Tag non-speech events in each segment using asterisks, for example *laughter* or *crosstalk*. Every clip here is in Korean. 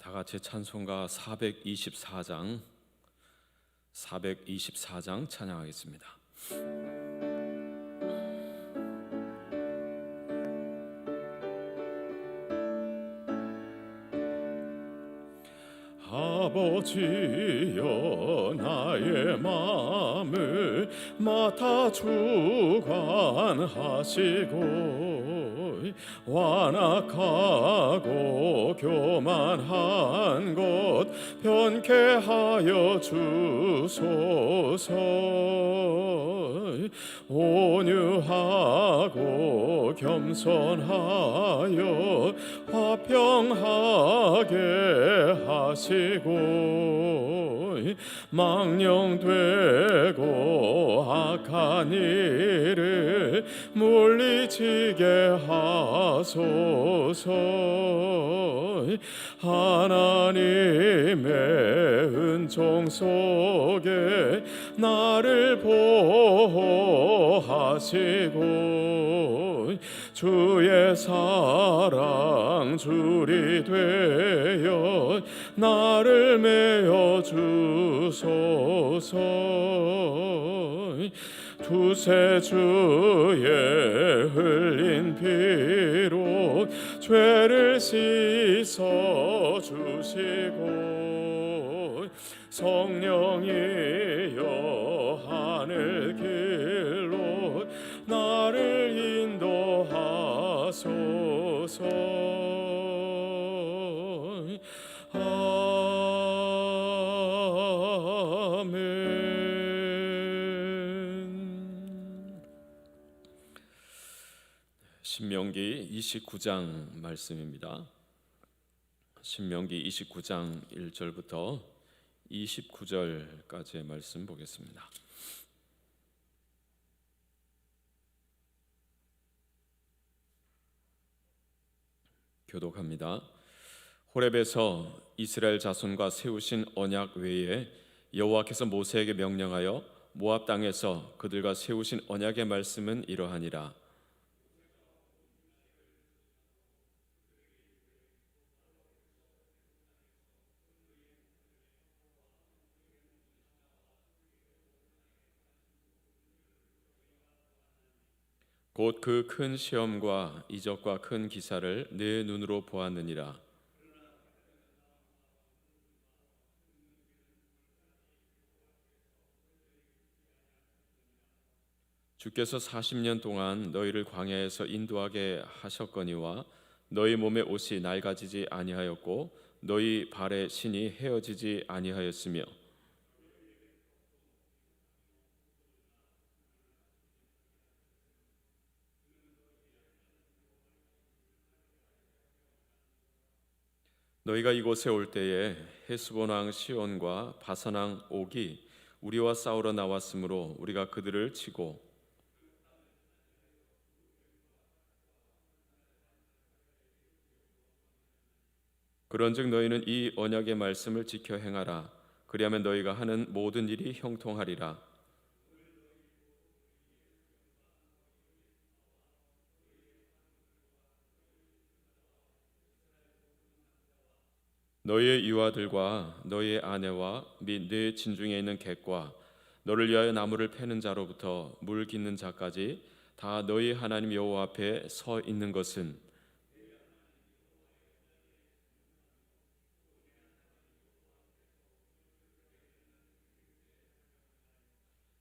다 같이 찬송가 424장 424장 찬양하겠습니다. 아버지여 나의 마음을 맡아 주관하시고 완악하고 교만한 것 변케하여 주소서 온유하고 겸손하여 화평하게 하시고 망령되고 악한 일을 물리치게 하소서. 하나님의 은총 속에 나를 보호하시고 주의 사랑 줄이 되어 나를 메어 주 소서 두세 주의 흘린 피로 죄를 씻어 주시고 성령이여 하늘 길로 나를 인도하소서 신명기 29장 말씀입니다. 신명기 29장 1절부터 29절까지의 말씀 보겠습니다. 교독합니다. 호렙에서 이스라엘 자손과 세우신 언약 외에 여호와께서 모세에게 명령하여 모압 땅에서 그들과 세우신 언약의 말씀은 이러하니라. 곧 그 큰 시험과 이적과 큰 기사를 내 눈으로 보았느니라. 주께서 40년 동안 너희를 광야에서 인도하게 하셨거니와 너희 몸의 옷이 낡아지지 아니하였고 너희 발의 신이 헤어지지 아니하였으며 너희가 이곳에 올 때에 헤스본 왕 시온과 바산 왕 옥이 우리와 싸우러 나왔으므로 우리가 그들을 치고 그런즉 너희는 이 언약의 말씀을 지켜 행하라. 그리하면 너희가 하는 모든 일이 형통하리라 너희의 유아들과 너희의 아내와 및 네 진중에 있는 객과 너를 위하여 나무를 패는 자로부터 물 깃는 자까지 다 너희 하나님 여호와 앞에 서 있는 것은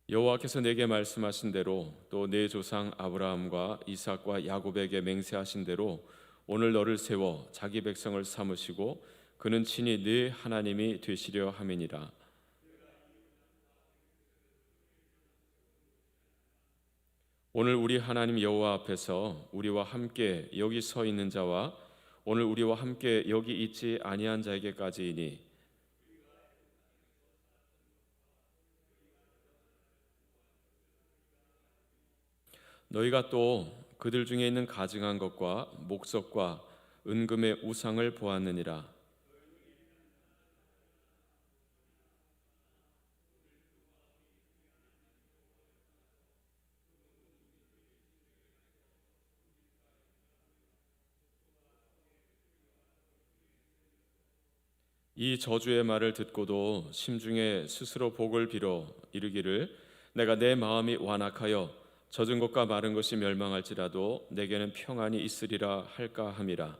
여호와께서 내게 말씀하신 대로 또 내 조상 아브라함과 이삭과 야곱에게 맹세하신 대로 오늘 너를 세워 자기 백성을 삼으시고 그는 친히 네 하나님이 되시려 함이니라. 오늘 우리 하나님 여호와 앞에서 우리와 함께 여기 서 있는 자와 오늘 우리와 함께 여기 있지 아니한 자에게까지이니 너희가 또 그들 중에 있는 가증한 것과 목석과 은금의 우상을 보았느니라. 이 저주의 말을 듣고도 심중에 스스로 복을 빌어 이르기를 내가 내 마음이 완악하여 젖은 것과 마른 것이 멸망할지라도 내게는 평안이 있으리라 할까 함이라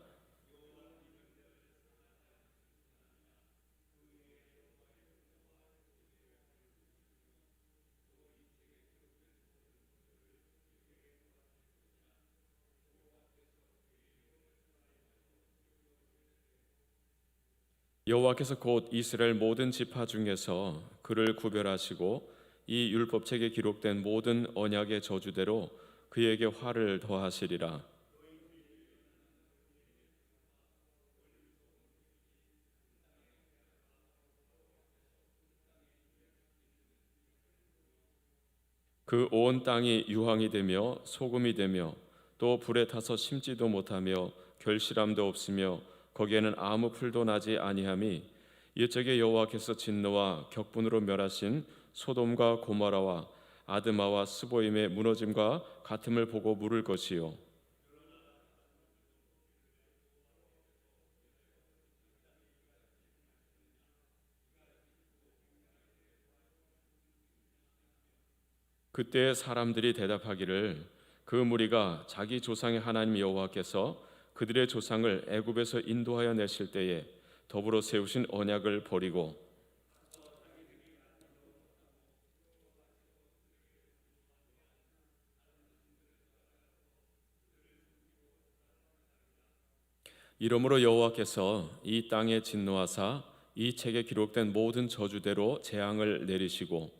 여호와께서 곧 이스라엘 모든 지파 중에서 그를 구별하시고 이 율법책에 기록된 모든 언약의 저주대로 그에게 화를 더하시리라. 그 온 땅이 유황이 되며 소금이 되며 또 불에 타서 심지도 못하며 결실함도 없으며 거기에는 아무 풀도 나지 아니함이 이적에 여호와께서 진노와 격분으로 멸하신 소돔과 고모라와 아드마와 스보임의 무너짐과 같음을 보고 물을 것이요. 그때 사람들이 대답하기를 그 무리가 자기 조상의 하나님 여호와께서 그들의 조상을 애굽에서 인도하여 내실 때에 더불어 세우신 언약을 버리고 이러므로 여호와께서 이 땅에 진노하사 이 책에 기록된 모든 저주대로 재앙을 내리시고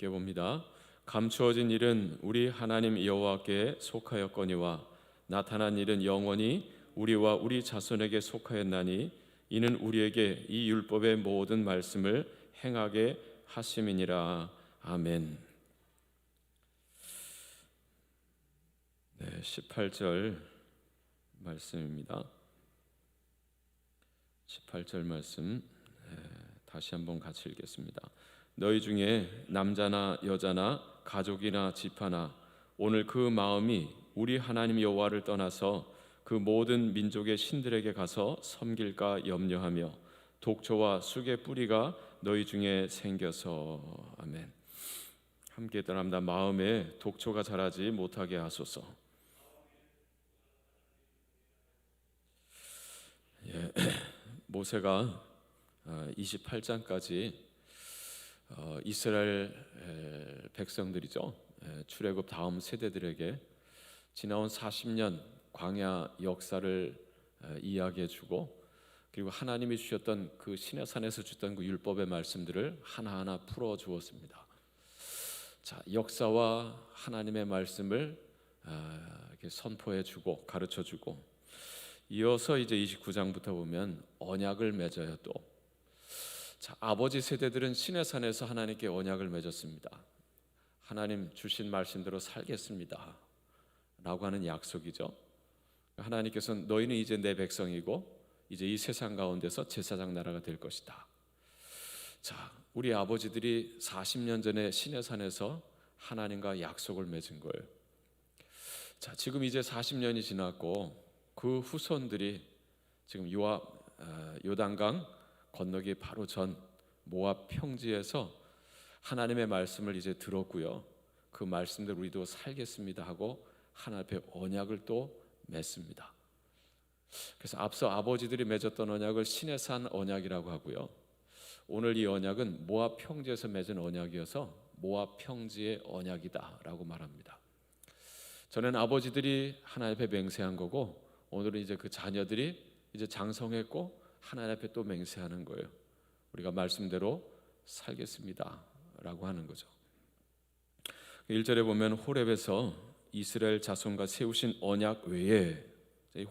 함께 봅니다. 감추어진 일은 우리 하나님 여호와께 속하였거니와 나타난 일은 영원히 우리와 우리 자손에게 속하였나니 이는 우리에게 이 율법의 모든 말씀을 행하게 하심이니라. 아멘. 네, 18절 말씀입니다. 18절 말씀 네, 다시 한번 같이 읽겠습니다. 너희 중에 남자나 여자나 가족이나 집하나 오늘 그 마음이 우리 하나님 여호와를 떠나서 그 모든 민족의 신들에게 가서 섬길까 염려하며 독초와 쑥의 뿌리가 너희 중에 생겨서 아멘. 함께 떠납니다. 마음에 독초가 자라지 못하게 하소서. 예, *clears throat* 모세가 28장까지 어, 이스라엘 백성들이죠. 출애굽 다음 세대들에게 지나온 40년 광야 역사를 이야기해 주고 그리고 하나님이 주셨던 그 신의 산에서 주던 그 율법의 말씀들을 하나하나 풀어 주었습니다. 자, 역사와 하나님의 말씀을 선포해 주고 가르쳐 주고 이어서 이제 29장부터 보면 언약을 맺어요 또 자, 아버지 세대들은 신의 산에서 하나님께 언약을 맺었습니다. 하나님 주신 말씀대로 살겠습니다. 라고 하는 약속이죠. 하나님께서는 너희는 이제 내 백성이고 이제 이 세상 가운데서 제사장 나라가 될 것이다. 자, 우리 아버지들이 40년 전에 신의 산에서 하나님과 약속을 맺은 거예요. 자, 지금 이제 40년이 지났고 그 후손들이 지금 어, 요단강 건너기 바로 전 모압 평지에서 하나님의 말씀을 이제 들었고요. 그 말씀대로 우리도 살겠습니다 하고 하나님 앞에 언약을 또 맺습니다. 그래서 앞서 아버지들이 맺었던 언약을 신의 산 언약이라고 하고요. 오늘 이 언약은 모압 평지에서 맺은 언약이어서 모압 평지의 언약이다라고 말합니다. 저는 아버지들이 하나님 앞에 맹세한 거고 오늘은 이제 그 자녀들이 이제 장성했고 하나님 앞에 또 맹세하는 거예요. 우리가 말씀대로 살겠습니다라고 하는 거죠. 1절에 보면 호렙에서 이스라엘 자손과 세우신 언약 외에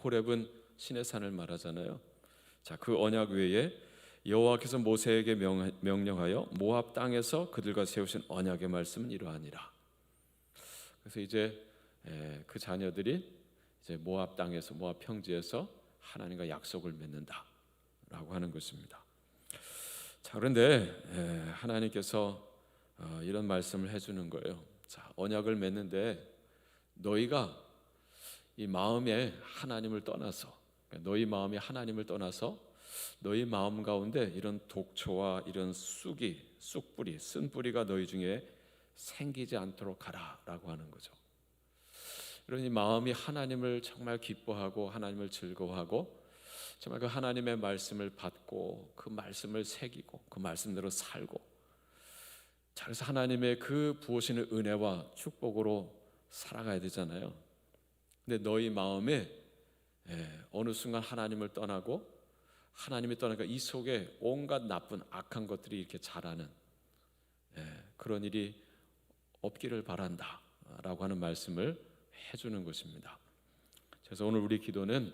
호렙은 신의 산을 말하잖아요. 자, 그 언약 외에 여호와께서 모세에게 명령하여 모압 땅에서 그들과 세우신 언약의 말씀은 이러하니라. 그래서 이제 그 자녀들이 이제 모압 땅에서 모압 평지에서 하나님과 약속을 맺는다. 라고 하는 것입니다. 자, 그런데 하나님께서 어, 이런 말씀을 해주는 거예요. 자, 언약을 맺는데 너희가 이 마음에 하나님을 떠나서 그러니까 너희 마음이 하나님을 떠나서 너희 마음 가운데 이런 독초와 이런 쑥이 쑥뿌리 쓴뿌리가 너희 중에 생기지 않도록 하라라고 하는 거죠. 그러니 마음이 하나님을 정말 기뻐하고 하나님을 즐거워하고 정말 그 하나님의 말씀을 받고 그 말씀을 새기고 그 말씀대로 살고 자, 그래서 하나님의 그 부으시는 은혜와 축복으로 살아가야 되잖아요. 근데 너희 마음에 예, 어느 순간 하나님을 떠나고 하나님이 떠나니까 이 속에 온갖 나쁜 악한 것들이 이렇게 자라는 예, 그런 일이 없기를 바란다라고 하는 말씀을 해주는 것입니다. 그래서 오늘 우리 기도는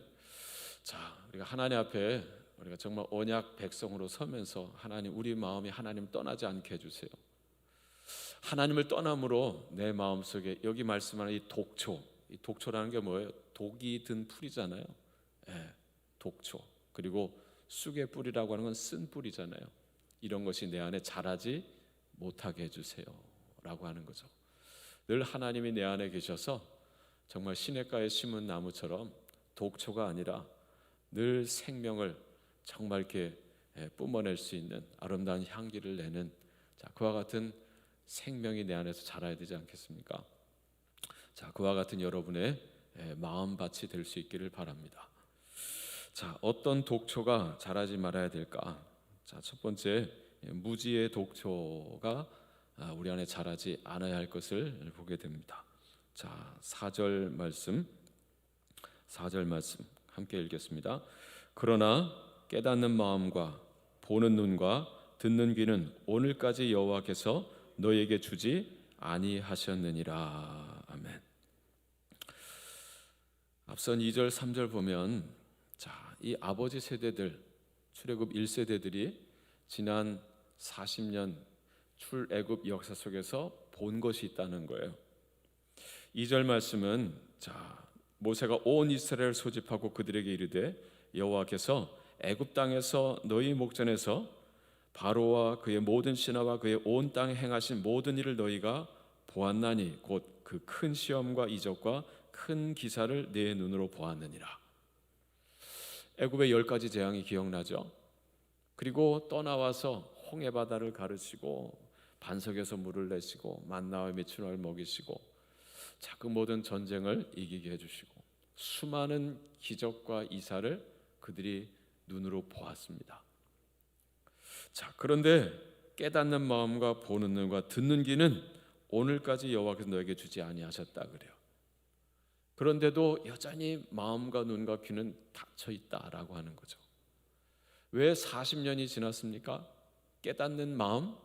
자 우리가 하나님 앞에 우리가 정말 언약 백성으로 서면서 하나님 우리 마음이 하나님 떠나지 않게 해주세요. 하나님을 떠남으로 내 마음 속에 여기 말씀하는 이 독초, 이 독초라는 게 뭐예요? 독이 든 풀이잖아요. 예, 독초. 그리고 쑥의 뿌리라고 하는 건 쓴 뿌리잖아요. 이런 것이 내 안에 자라지 못하게 해주세요라고 하는 거죠. 늘 하나님이 내 안에 계셔서 정말 시냇가에 심은 나무처럼 독초가 아니라 늘 생명을 정말 이렇게 예, 뿜어낼 수 있는 아름다운 향기를 내는 자 그와 같은 생명이 내 안에서 자라야 되지 않겠습니까? 자 그와 같은 여러분의 예, 마음밭이 될 수 있기를 바랍니다. 자 어떤 독초가 자라지 말아야 될까? 자첫 번째 예, 무지의 독초가 아, 우리 안에 자라지 않아야 할 것을 보게 됩니다. 자, 4절 말씀 4절 말씀 함께 읽겠습니다. 그러나 깨닫는 마음과 보는 눈과 듣는 귀는 오늘까지 여호와께서 너에게 주지 아니하셨느니라. 아멘. 앞선 2절 3절 보면 자, 이 아버지 세대들 출애굽 1세대들이 지난 40년 출애굽 역사 속에서 본 것이 있다는 거예요. 2절 말씀은 자 모세가 온 이스라엘 소집하고 그들에게 이르되 여호와께서 애굽 땅에서 너희 목전에서 바로와 그의 모든 신하와 그의 온 땅에 행하신 모든 일을 너희가 보았나니 곧 그 큰 시험과 이적과 큰 기사를 내 눈으로 보았느니라. 애굽의 열 가지 재앙이 기억나죠? 그리고 떠나와서 홍해 바다를 가르시고 반석에서 물을 내시고 만나와 미춘을 먹이시고 자, 그 모든 전쟁을 이기게 해주시고 수많은 기적과 이사를 그들이 눈으로 보았습니다. 자, 그런데 깨닫는 마음과 보는 눈과 듣는 귀는 오늘까지 여호와께서 너에게 주지 아니하셨다 그래요. 그런데도 여전히 마음과 눈과 귀는 닫혀 있다라고 하는 거죠. 왜 40년이 지났습니까? 깨닫는 마음,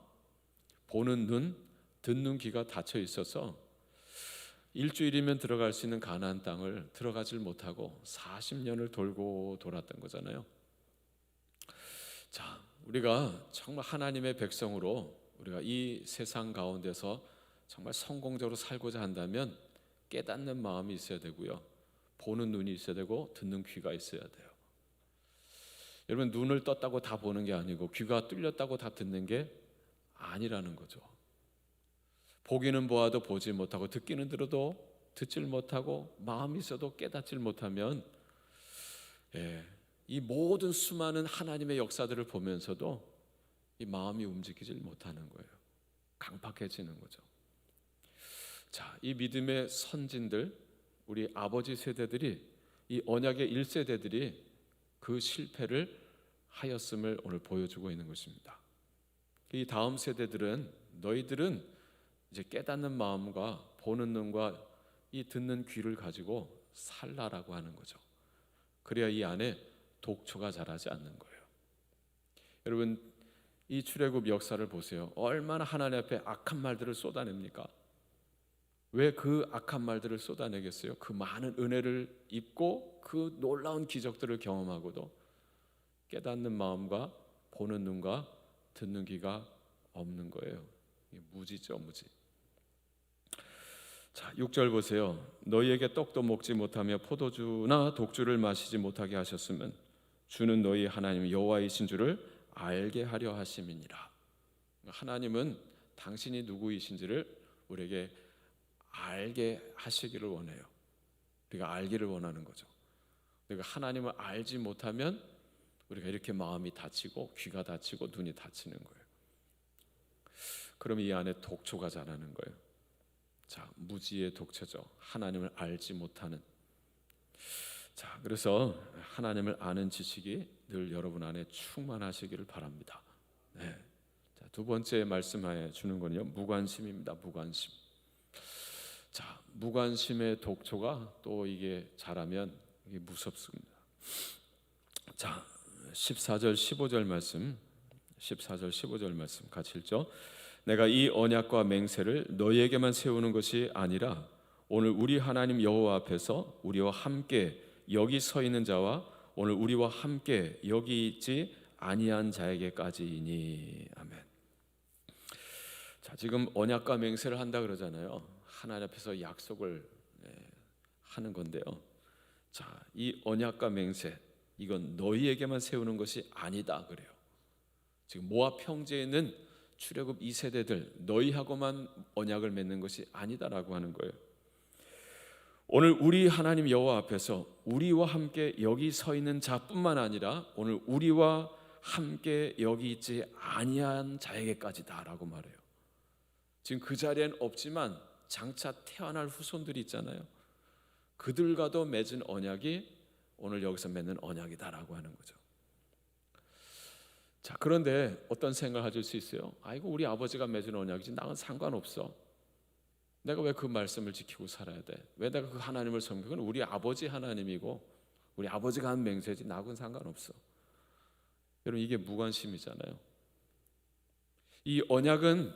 보는 눈, 듣는 귀가 닫혀 있어서 일주일이면 들어갈 수 있는 가나안 땅을 들어가질 못하고 40년을 돌고 돌았던 거잖아요. 자, 우리가 정말 하나님의 백성으로 우리가 이 세상 가운데서 정말 성공적으로 살고자 한다면 깨닫는 마음이 있어야 되고요. 보는 눈이 있어야 되고 듣는 귀가 있어야 돼요. 여러분 눈을 떴다고 다 보는 게 아니고 귀가 뚫렸다고 다 듣는 게 아니라는 거죠. 보기는 보아도 보지 못하고 듣기는 들어도 듣질 못하고 마음이 있어도 깨닫질 못하면 예, 이 모든 수많은 하나님의 역사들을 보면서도 이 마음이 움직이질 못하는 거예요. 강팍해지는 거죠. 자, 이 믿음의 선진들, 우리 아버지 세대들이 이 언약의 1세대들이 그 실패를 하였음을 오늘 보여주고 있는 것입니다. 이 다음 세대들은 너희들은 이제 깨닫는 마음과 보는 눈과 이 듣는 귀를 가지고 살라라고 하는 거죠. 그래야 이 안에 독초가 자라지 않는 거예요. 여러분 이 출애굽 역사를 보세요. 얼마나 하나님 앞에 악한 말들을 쏟아냅니까? 왜 그 악한 말들을 쏟아내겠어요? 그 많은 은혜를 입고 그 놀라운 기적들을 경험하고도 깨닫는 마음과 보는 눈과 듣는 귀가 없는 거예요. 무지죠, 무지. 자, 6절 보세요. 너희에게 떡도 먹지 못하며 포도주나 독주를 마시지 못하게 하셨으면 주는 너희 하나님 여호와이신 줄을 알게 하려 하심이니라. 하나님은 당신이 누구이신지를 우리에게 알게 하시기를 원해요. 우리가 알기를 원하는 거죠. 우리가 하나님을 알지 못하면 우리가 이렇게 마음이 다치고 귀가 다치고 눈이 다치는 거예요. 그럼 이 안에 독초가 자라는 거예요. 자, 무지의 독초죠. 하나님을 알지 못하는. 자, 그래서 하나님을 아는 지식이 늘 여러분 안에 충만하시기를 바랍니다. 네. 자, 두 번째 말씀하여 주는 거는요. 무관심입니다. 무관심. 자, 무관심의 독초가 또 이게 자라면 이게 무섭습니다. 자, 14절 15절 말씀 14절 15절 말씀 같이 읽죠. 내가 이 언약과 맹세를 너희에게만 세우는 것이 아니라 오늘 우리 하나님 여호와 앞에서 우리와 함께 여기 서 있는 자와 오늘 우리와 함께 여기 있지 아니한 자에게까지이니 아멘. 자 지금 언약과 맹세를 한다 그러잖아요. 하나님 앞에서 약속을 네, 하는 건데요. 자 이 언약과 맹세 이건 너희에게만 세우는 것이 아니다 그래요. 지금 모압 형제에 있는 출애굽 2세대들 너희하고만 언약을 맺는 것이 아니다라고 하는 거예요. 오늘 우리 하나님 여호와 앞에서 우리와 함께 여기 서 있는 자뿐만 아니라 오늘 우리와 함께 여기 있지 아니한 자에게까지다라고 말해요. 지금 그 자리엔 없지만 장차 태어날 후손들이 있잖아요. 그들과도 맺은 언약이 오늘 여기서 맺는 언약이다라고 하는 거죠. 자, 그런데 어떤 생각을 가질 수 있어요? 아이고 우리 아버지가 맺은 언약이지 나는 상관없어. 내가 왜 그 말씀을 지키고 살아야 돼? 왜 내가 그 하나님을 섬기고 그건 우리 아버지 하나님이고 우리 아버지가 한 맹세지 나하고는 상관없어. 여러분 이게 무관심이잖아요. 이 언약은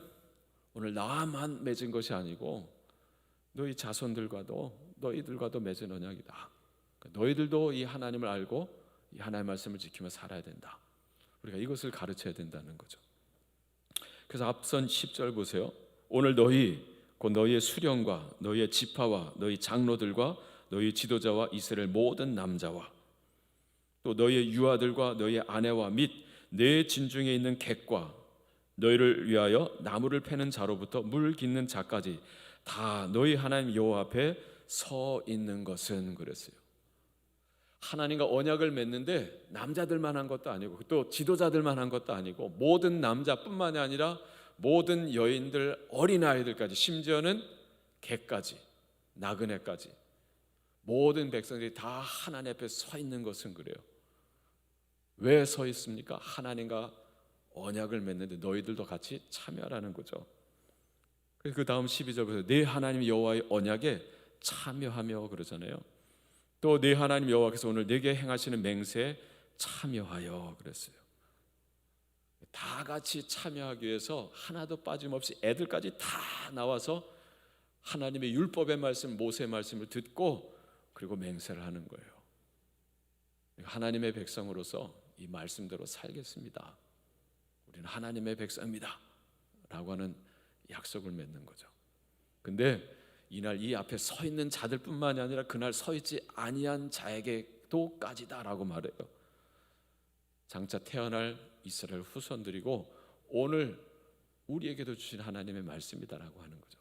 오늘 나만 맺은 것이 아니고 너희 자손들과도 너희들과도 맺은 언약이다. 그러니까 너희들도 이 하나님을 알고 이 하나님의 말씀을 지키며 살아야 된다. 우리가 이것을 가르쳐야 된다는 거죠. 그래서 앞선 10절 보세요. 오늘 너희 곧 너희의 수령과 너희의 지파와 너희 장로들과 너희 지도자와 이스라엘 모든 남자와 또 너희의 유아들과 너희의 아내와 및 내 진중에 있는 객과 너희를 위하여 나무를 패는 자로부터 물 깃는 자까지 다 너희 하나님 여호와 앞에 서 있는 것은 그랬어요. 하나님과 언약을 맺는데 남자들만 한 것도 아니고 또 지도자들만 한 것도 아니고 모든 남자뿐만이 아니라 모든 여인들 어린 아이들까지 심지어는 개까지 나그네까지 모든 백성들이 다 하나님 앞에 서 있는 것은 그래요. 왜 서 있습니까? 하나님과 언약을 맺는데 너희들도 같이 참여하라는 거죠. 그 다음 12절부터 내 하나님 여호와의 언약에 참여하며 그러잖아요. 또 내 하나님 여호와께서 오늘 내게 행하시는 맹세에 참여하여 그랬어요. 다 같이 참여하기 위해서 하나도 빠짐없이 애들까지 다 나와서 하나님의 율법의 말씀, 모세의 말씀을 듣고 그리고 맹세를 하는 거예요. 하나님의 백성으로서 이 말씀대로 살겠습니다. 우리는 하나님의 백성입니다. 라고 하는 약속을 맺는 거죠. 근데 이날 이 앞에 서 있는 자들뿐만이 아니라 그날 서 있지 아니한 자에게도까지다라고 말해요. 장차 태어날 이스라엘 후손들이고 오늘 우리에게도 주신 하나님의 말씀이다라고 하는 거죠.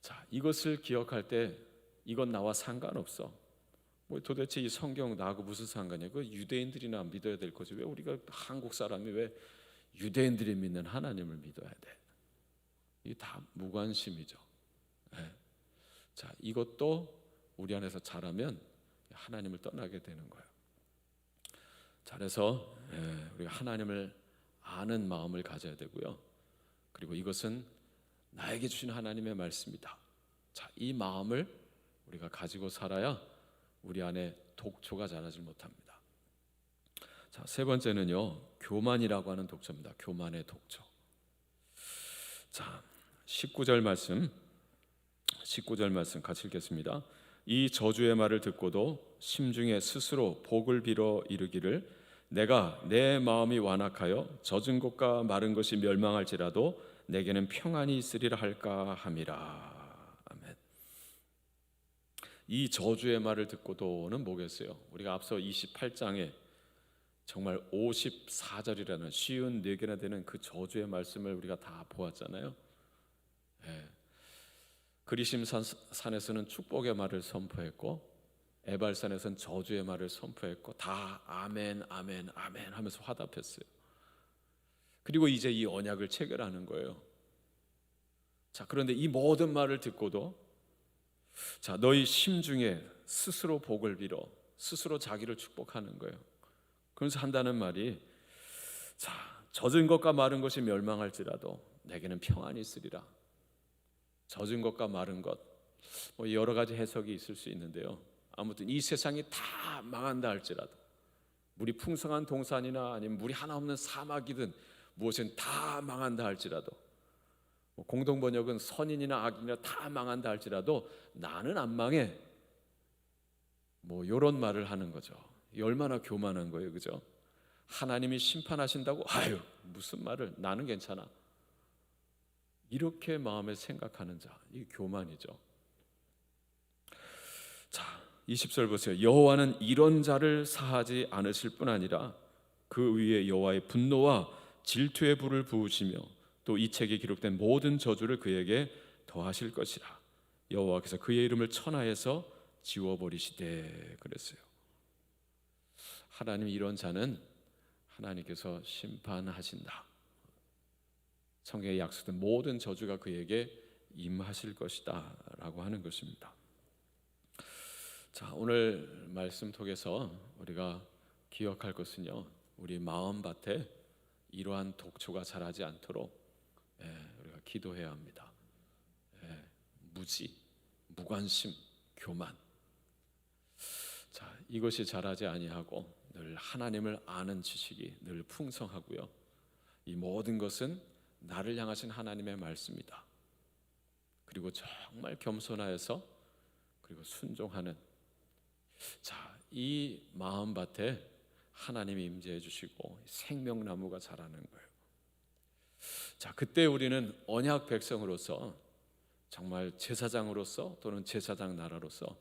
자, 이것을 기억할 때 이건 나와 상관없어. 뭐 도대체 이 성경 나하고 무슨 상관이야? 그 유대인들이나 믿어야 될 거지. 왜 우리가 한국 사람이 왜 유대인들이 믿는 하나님을 믿어야 돼? 이게 다 무관심이죠. 네. 자, 이것도 우리 안에서 자라면 하나님을 떠나게 되는 거예요. 잘해서 예, 우리가 하나님을 아는 마음을 가져야 되고요. 그리고 이것은 나에게 주신 하나님의 말씀이다. 자, 이 마음을 우리가 가지고 살아야 우리 안에 독초가 자라질 못합니다. 자, 세 번째는요. 교만이라고 하는 독초입니다. 교만의 독초. 자, 19절 말씀 19절 말씀 같이 읽겠습니다. 이 저주의 말을 듣고도 심중에 스스로 복을 빌어 이르기를 내가 내 마음이 완악하여 젖은 것과 마른 것이 멸망할지라도 내게는 평안이 있으리라 할까 함이라. 아멘. 이 저주의 말을 듣고도는 뭐겠어요? 우리가 앞서 28장에 정말 54절이라는 쉬운 네 개나 되는 그 저주의 말씀을 우리가 다 보았잖아요. 예. 그리심 산, 산에서는 축복의 말을 선포했고 에발산에서는 저주의 말을 선포했고 다 아멘 아멘 아멘 하면서 화답했어요. 그리고 이제 이 언약을 체결하는 거예요. 자, 그런데 이 모든 말을 듣고도 자, 너희 심중에 스스로 복을 빌어 스스로 자기를 축복하는 거예요. 그러면서 한다는 말이 자, 젖은 것과 마른 것이 멸망할지라도 내게는 평안이 있으리라. 젖은 것과 마른 것, 뭐 여러 가지 해석이 있을 수 있는데요. 아무튼 이 세상이 다 망한다 할지라도 물이 풍성한 동산이나 아니면 물이 하나 없는 사막이든 무엇은 다 망한다 할지라도 뭐 공동 번역은 선인이나 악인이나 다 망한다 할지라도 나는 안 망해. 뭐 이런 말을 하는 거죠. 이 얼마나 교만한 거예요, 그죠? 하나님이 심판하신다고 아유 무슨 말을 나는 괜찮아. 이렇게 마음에 생각하는 자, 이 교만이죠. 자, 20절 보세요. 여호와는 이런 자를 사하지 않으실 뿐 아니라 그 위에 여호와의 분노와 질투의 불을 부으시며 또 이 책에 기록된 모든 저주를 그에게 더하실 것이라. 여호와께서 그의 이름을 천하에서 지워버리시되 그랬어요. 하나님 이런 자는 하나님께서 심판하신다. 성경에 약속된 모든 저주가 그에게 임하실 것이다라고 하는 것입니다. 자, 오늘 말씀 통해서 우리가 기억할 것은요. 우리 마음밭에 이러한 독초가 자라지 않도록 예, 우리가 기도해야 합니다. 예, 무지, 무관심, 교만. 자, 이것이 자라지 아니하고 늘 하나님을 아는 지식이 늘 풍성하고요. 이 모든 것은 나를 향하신 하나님의 말씀이다. 그리고 정말 겸손하여서 그리고 순종하는 자, 이 마음밭에 하나님이 임재해 주시고 생명나무가 자라는 거예요. 자, 그때 우리는 언약 백성으로서 정말 제사장으로서 또는 제사장 나라로서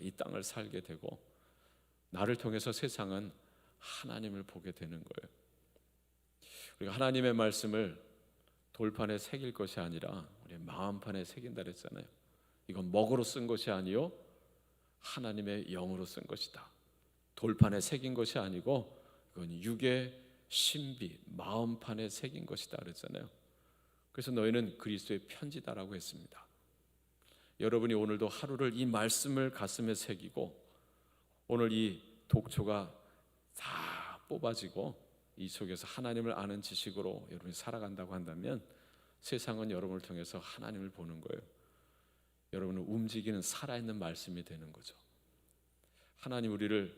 이 땅을 살게 되고 나를 통해서 세상은 하나님을 보게 되는 거예요. 우리가 하나님의 말씀을 돌판에 새길 것이 아니라 우리 마음판에 새긴다 그랬잖아요. 이건 먹으로 쓴 것이 아니요 하나님의 영으로 쓴 것이다. 돌판에 새긴 것이 아니고 이건 육의 신비 마음판에 새긴 것이다 그랬잖아요. 그래서 너희는 그리스도의 편지다라고 했습니다. 여러분이 오늘도 하루를 이 말씀을 가슴에 새기고 오늘 이 독초가 다 뽑아지고 이 속에서 하나님을 아는 지식으로 여러분이 살아간다고 한다면 세상은 여러분을 통해서 하나님을 보는 거예요. 여러분은 움직이는 살아있는 말씀이 되는 거죠. 하나님 우리를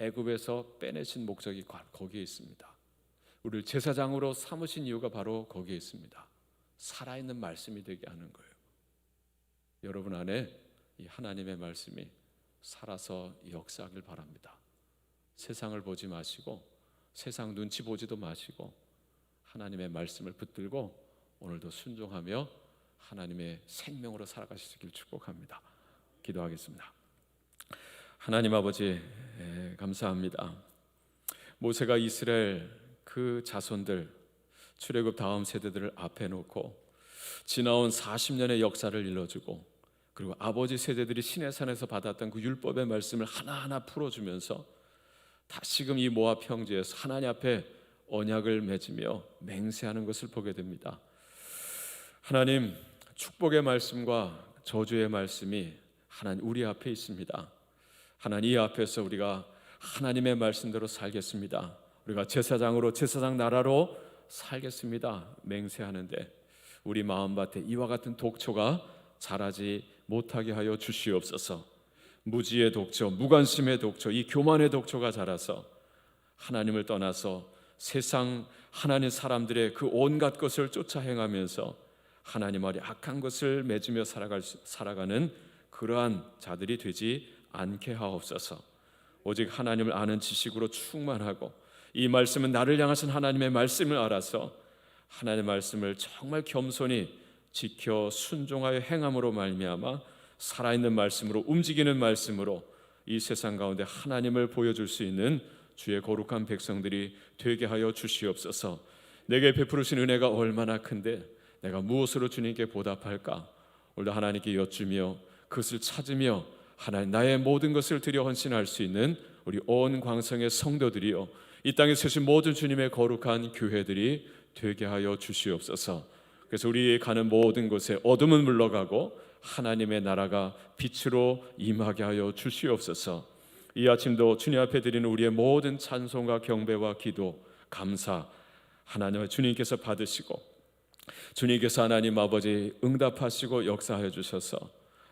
애굽에서 빼내신 목적이 거기에 있습니다. 우리를 제사장으로 삼으신 이유가 바로 거기에 있습니다. 살아있는 말씀이 되게 하는 거예요. 여러분 안에 이 하나님의 말씀이 살아서 역사하길 바랍니다. 세상을 보지 마시고 세상 눈치 보지도 마시고 하나님의 말씀을 붙들고 오늘도 순종하며 하나님의 생명으로 살아가시길 축복합니다. 기도하겠습니다. 하나님 아버지 예, 감사합니다. 모세가 이스라엘 그 자손들 출애굽 다음 세대들을 앞에 놓고 지나온 40년의 역사를 일러주고 그리고 아버지 세대들이 시내산에서 받았던 그 율법의 말씀을 하나하나 풀어주면서 다시금 이 모압 평지에서 하나님 앞에 언약을 맺으며 맹세하는 것을 보게 됩니다. 하나님 축복의 말씀과 저주의 말씀이 하나님 우리 앞에 있습니다. 하나님 이 앞에서 우리가 하나님의 말씀대로 살겠습니다. 우리가 제사장으로 제사장 나라로 살겠습니다. 맹세하는데 우리 마음밭에 이와 같은 독초가 자라지 못하게 하여 주시옵소서. 무지의 독초, 무관심의 독초, 이 교만의 독초가 자라서 하나님을 떠나서 세상 하나님 사람들의 그 온갖 것을 쫓아 행하면서 하나님 아래 악한 것을 맺으며 살아갈 살아가는 그러한 자들이 되지 않게 하옵소서. 오직 하나님을 아는 지식으로 충만하고 이 말씀은 나를 향하신 하나님의 말씀을 알아서 하나님의 말씀을 정말 겸손히 지켜 순종하여 행함으로 말미암아 살아있는 말씀으로 움직이는 말씀으로 이 세상 가운데 하나님을 보여줄 수 있는 주의 거룩한 백성들이 되게 하여 주시옵소서. 내게 베푸르신 은혜가 얼마나 큰데 내가 무엇으로 주님께 보답할까? 오늘도 하나님께 여쭈며 그것을 찾으며 하나님 나의 모든 것을 드려 헌신할 수 있는 우리 온 광성의 성도들이요 이 땅에 세신 모든 주님의 거룩한 교회들이 되게 하여 주시옵소서. 그래서 우리 가는 모든 곳에 어둠은 물러가고 하나님의 나라가 빛으로 임하게 하여 주시옵소서. 이 아침도 주님 앞에 드리는 우리의 모든 찬송과 경배와 기도, 감사 하나님의 주님께서 받으시고 주님께서 하나님 아버지 응답하시고 역사하여 주셔서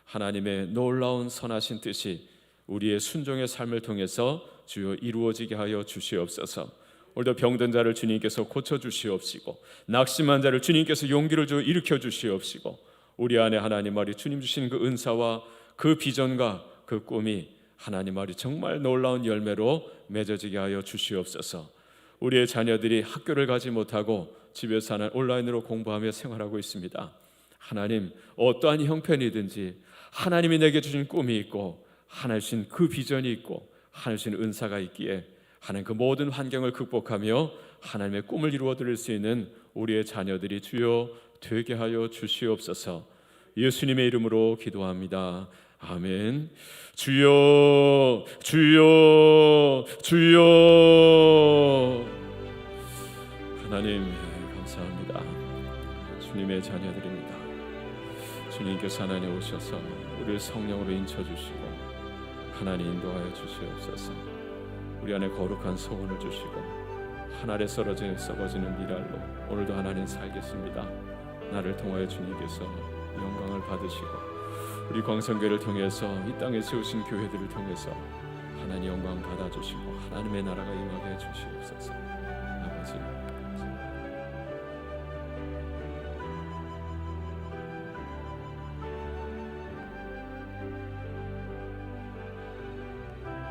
하나님의 놀라운 선하신 뜻이 우리의 순종의 삶을 통해서 주여 이루어지게 하여 주시옵소서. 오늘도 병든 자를 주님께서 고쳐 주시옵시고 낙심한 자를 주님께서 용기를 주어 일으켜 주시옵시고 우리 안에 하나님 말이 주님 주시는 그 은사와 그 비전과 그 꿈이 하나님 말이 정말 놀라운 열매로 맺어지게 하여 주시옵소서. 우리의 자녀들이 학교를 가지 못하고 집에서 하는 온라인으로 공부하며 생활하고 있습니다. 하나님 어떠한 형편이든지 하나님이 내게 주신 꿈이 있고 하나님 주신 그 비전이 있고 하나님 주신 은사가 있기에 하나님 그 모든 환경을 극복하며 하나님의 꿈을 이루어 드릴 수 있는 우리의 자녀들이 주여 되게 하여 주시옵소서. 예수님의 이름으로 기도합니다. 아멘. 주여, 주여, 주여. 하나님 감사합니다. 주님의 자녀들입니다. 주님께서 하나님 오셔서 우리를 성령으로 인쳐 주시고 하나님 인도하여 주시옵소서. 우리 안에 거룩한 소원을 주시고 하늘에 썩어지는 미랄로 오늘도 하나님 살겠습니다. 나를 통하여 주님께서 영광을 받으시고 우리 광성교를 통해서 이 땅에 세우신 교회들을 통해서 하나님 영광 받아주시고 하나님의 나라가 임하게 해 주시옵소서. 아버지